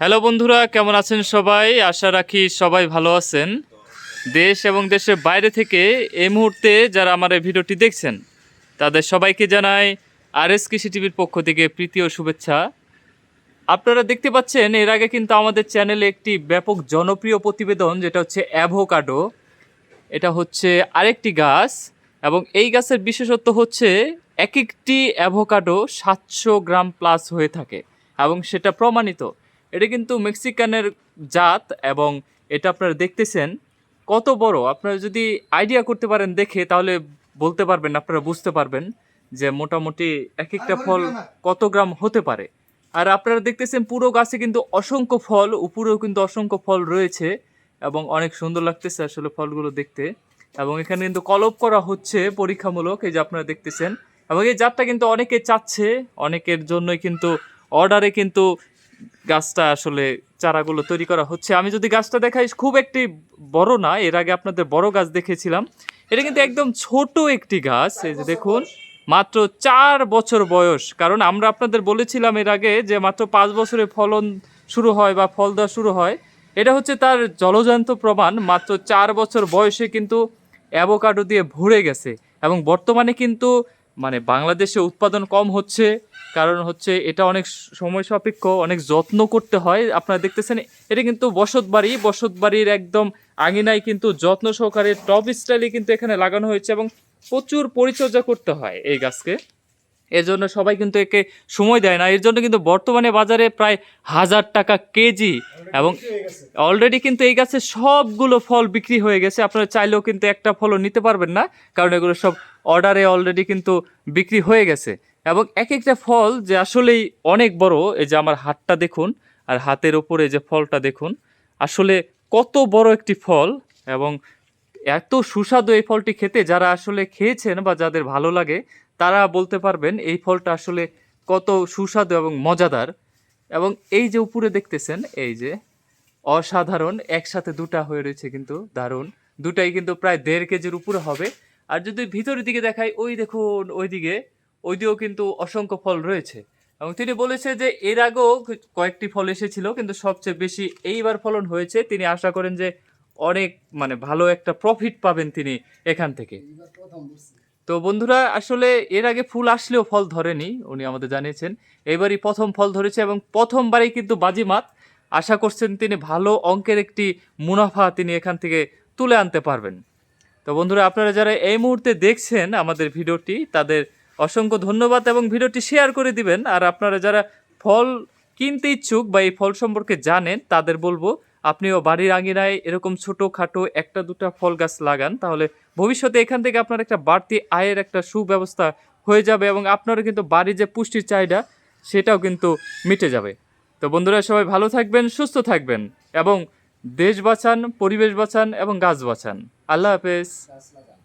Hello বন্ধুরা, কেমন আছেন সবাই? আশা রাখি সবাই ভালো আছেন। দেশ এবং দেশের বাইরে থেকে এই মুহূর্তে যারা আমার এই ভিডিওটি দেখছেন, তাদের সবাইকে জানাই আর এস কৃষি টিভির পক্ষ থেকে প্রীতি ও শুভেচ্ছা। আপনারা দেখতে পাচ্ছেন, এর আগে কিন্তু আমাদের চ্যানেলে একটি ব্যাপক জনপ্রিয় প্রতিবেদন, যেটা হচ্ছে অ্যাভোকাডো। এটা হচ্ছে আরেকটি গাছ, এবং এই গাছের বিশেষত্ব হচ্ছে এক একটি অ্যাভোকাডো সাতশো গ্রাম প্লাস হয়ে থাকে, এবং সেটা প্রমাণিত। এটা কিন্তু মেক্সিকানের জাত এবং এটা আপনারা দেখতেছেন। কত বড়? আপনারা যদি আইডিয়া করতে পারেন দেখে তাহলে বলতে পারবেন আপনারা বুঝতে পারবেন যে মোটামুটি এক একটা ফল কত গ্রাম হতে পারে। আর আপনারা দেখতেছেন পুরো গাছে কিন্তু অসংখ্য ফল উপরেও কিন্তু অসংখ্য ফল রয়েছে এবং অনেক সুন্দর লাগতেছে আসলে ফলগুলো দেখতে। এবং এখানে কিন্তু কলপ করা হচ্ছে পরীক্ষামূলক এই যে আপনারা দেখতেছেন। এবং এই জাতটা কিন্তু অনেকে চাচ্ছে অনেকের জন্যই কিন্তু অর্ডারে কিন্তু গাছটা আসলে চারাগুলো তৈরি করা হচ্ছে। আমি যদি গাছটা দেখাই, খুব একটি বড় না, এর আগে আপনাদের বড় গাছ দেখেছিলাম। এটা কিন্তু একদম ছোট একটি গাছ, এই যে দেখুন, মাত্র চার বছর বয়স। কারণ আমরা আপনাদের বলেছিলাম এর আগে যে মাত্র পাঁচ বছরে ফলন শুরু হয় বা ফল দেওয়া শুরু হয়। এটা হচ্ছে তার জলজান্ত প্রমাণ, মাত্র চার বছর বয়সে কিন্তু অ্যাভোকাডো দিয়ে ভরে গেছে। এবং বর্তমানে কিন্তু মানে বাংলাদেশে উৎপাদন কম হচ্ছে, কারণ হচ্ছে এটা অনেক সময় সাপেক্ষ, অনেক যত্ন করতে হয়। আপনারা দেখতেছেন, এটা কিন্তু বসত বাড়ি বসত বাড়ির একদম আঙিনায় কিন্তু যত্ন সহকারে টপ স্টাইলে কিন্তু এখানে লাগানো হয়েছে এবং প্রচুর পরিচর্যা করতে হয় এই গাছকে। এর জন্য সবাই কিন্তু একে সময় দেয় না। এর জন্য কিন্তু বর্তমানে বাজারে প্রায় হাজার টাকা কেজি এবং অলরেডি কিন্তু এই গাছে সবগুলো ফল বিক্রি হয়ে গেছে। আপনারা চাইলেও কিন্তু একটা ফলও নিতে পারবেন না, কারণ এগুলো সব অর্ডারে অলরেডি কিন্তু বিক্রি হয়ে গেছে। এবং এক একটা ফল যে আসলেই অনেক বড়, এই যে আমার হাতটা দেখুন আর হাতের ওপরে যে ফলটা দেখুন, আসলে কত বড় একটি ফল এবং এত সুস্বাদু এই ফলটি খেতে। যারা আসলে খেয়েছেন বা যাদের ভালো লাগে তারা বলতে পারবেন এই ফলটা আসলে কত সুস্বাদু এবং মজাদার। এবং এই যে উপরে দেখতেছেন, এই যে অসাধারণ, একসাথে দুটা হয়ে রয়েছে কিন্তু দারুণ। দুটাই কিন্তু প্রায় দেড় কেজির উপরে হবে। আর যদি ভিতরের দিকে দেখাই, ওই দেখুন, ওইদিকে ওই দিকেও কিন্তু অসংখ্য ফল রয়েছে। এবং তিনি বলেছে যে এর আগেও কয়েকটি ফল এসেছিল, কিন্তু সবচেয়ে বেশি এইবার ফলন হয়েছে। তিনি আশা করেন যে অনেক মানে ভালো একটা প্রফিট পাবেন তিনি এখান থেকে। তো বন্ধুরা, আসলে এর আগে ফুল আসলেও ফল ধরেনি, উনি আমাদের জানিয়েছেন। এবারই প্রথম ফল ধরেছে এবং প্রথমবারই কিন্তু বাজিমাত। আশা করছেন তিনি ভালো অঙ্কের একটি মুনাফা তিনি এখান থেকে তুলে আনতে পারবেন। তো বন্ধুরা, আপনারা যারা এই মুহূর্তে দেখছেন আমাদের ভিডিওটি, তাদের অসংখ্য ধন্যবাদ এবং ভিডিওটি শেয়ার করে দিবেন। আর আপনারা যারা ফল কিনতে ইচ্ছুক বা এই ফল সম্পর্কে জানেন, তাদের বলব আপনিও বাড়ির আঙিনায় এরকম ছোটো খাটো একটা দুটা ফল গাছ লাগান, তাহলে ভবিষ্যতে এখান থেকে আপনার একটা বাড়তি আয়ের একটা সুব্যবস্থা হয়ে যাবে এবং আপনারও কিন্তু বাড়ির যে পুষ্টির চাহিদা, সেটাও কিন্তু মিটে যাবে। তো বন্ধুরা, সবাই ভালো থাকবেন, সুস্থ থাকবেন এবং দেশ বাঁচান, পরিবেশ বাঁচান এবং গাছ বাঁচান। আল্লাহ হাফেজ।